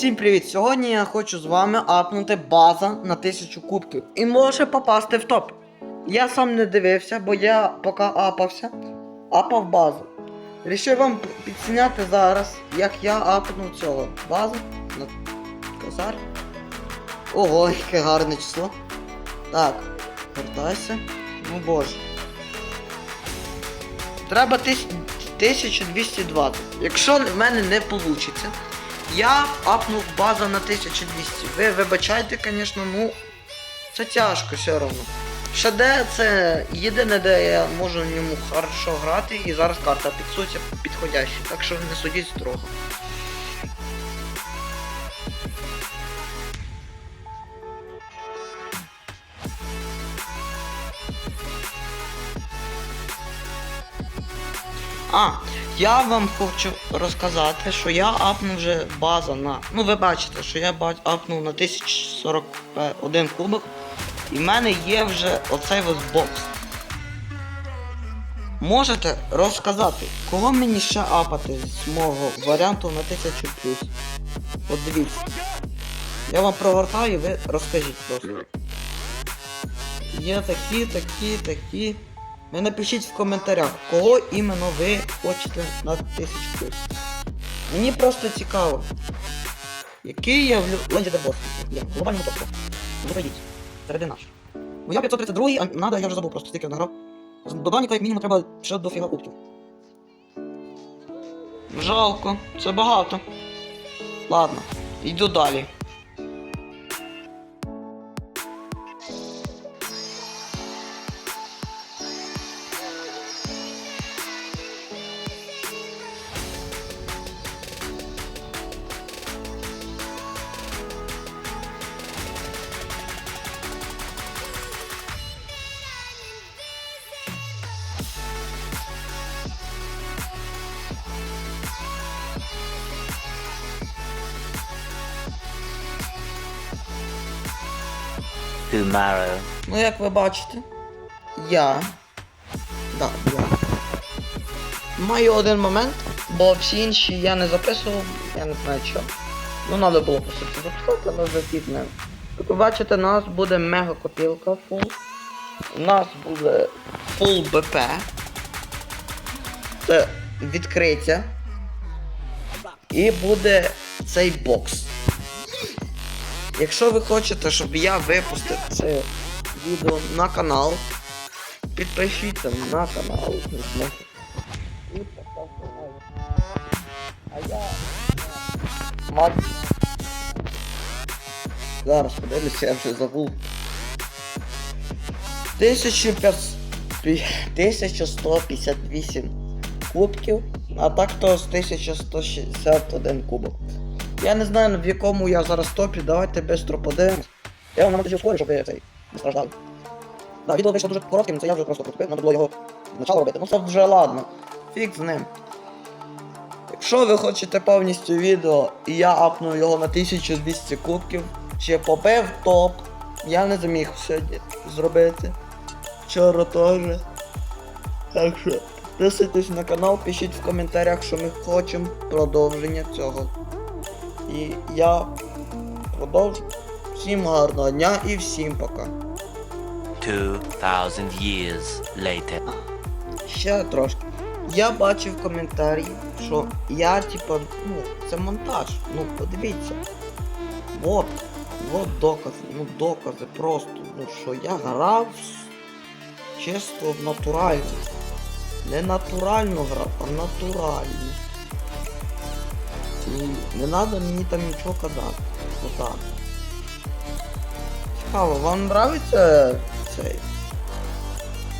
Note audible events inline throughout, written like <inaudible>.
Всім привіт! Сьогодні я хочу з вами апнути база на 1000 кубків і може попасти в топ. Я сам не дивився, бо я поки апався, апав базу. Рішив вам підсняти зараз, як я апнув цього базу на косар. Ого, яке гарне число. Так, вертайся. Ну боже. Треба тис- 1220. Якщо в мене не вийде, я апнув база на 1200. Ви вибачайте, звісно, ну це тяжко все одно. ШД це єдине, де я можу в ньому хорошо грати, і зараз карта підсуться підходяща, так що не судіть строго. А, я вам хочу розказати, що я апнув вже база на. Ну ви бачите, що я апнув на 1041 кубок. І в мене є вже оцей ось бокс. Можете розказати, кого мені ще апати з мого варіанту на 1000 плюс? От дивіться. Я вам прогортаю, ви розкажіть просто. Є такі, такі, такі. Ви напишіть в коментарях, кого іменно ви хочете на 1000 плюс. Мені просто цікаво. Який я в Ленді Дебос? Я в глобальному. Заходіть. Середи наш. Бо я 532-й, а надо, я вже забув просто стільки награв. До Даніка як мінімум треба ще дофіга кубків. Жалко, це багато. Ладно, йду далі. Tomorrow. Ну, як ви бачите, я. Да, я. Маю один момент, бо всі інші я не записував, я не знаю що. Ну, треба було по суті записати, але вже пізно. Як ви бачите, у нас буде мега копілка фул. У нас буде фул БП. Це відкриття. І буде цей бокс. Якщо ви хочете, щоб я випустив це відео на канал, підпишіться на канал. І поставте лайк. А я мать. Зараз подивлюся, я вже забув. 1500 1158 кубків, а так то з 1161 кубок. Я не знаю в якому я зараз топі, давайте швидко подивимось. Я вам намагаюся ускорю, щоб ви цей не страждали. Да, відео вийшло дуже коротким, це я вже просто протупив, треба було його спочатку робити. Ну це вже ладно. Фіг з ним. Якщо ви хочете повністю відео і я апну його на 1200 кубків, чи побив топ, я не зміг сьогодні зробити. Вчора теж. Так що, підписуйтесь на канал, пишіть в коментарях, що ми хочемо продовження цього. І я продовжу. Всім гарного дня і всім пока. 2000 years later. Ще трошки. Я бачив коментарі, що я типа, ну, це монтаж. Ну, подивіться. Вот, вот докази, ну докази просто. Ну що я грав чисто в натуральну. Не натурально грав, а натурально. Не треба мені там нічого казати. Отак. Цікаво, вам нравиться цей?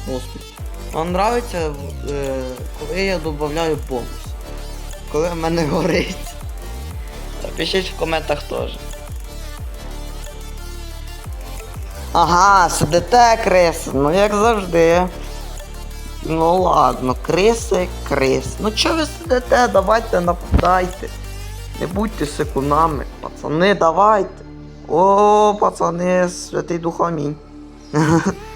Господи. Вам нравиться, е, коли я додаю бонус? Коли в мене горить. Напишіть в коментах теж. Ага, сидите криси, ну як завжди. Ну ладно, криси, крис. Ну чого ви сидите? Давайте нападайте. Не будьте секунами, пацани, давайте. О, пацани, святий дух амінь. <laughs>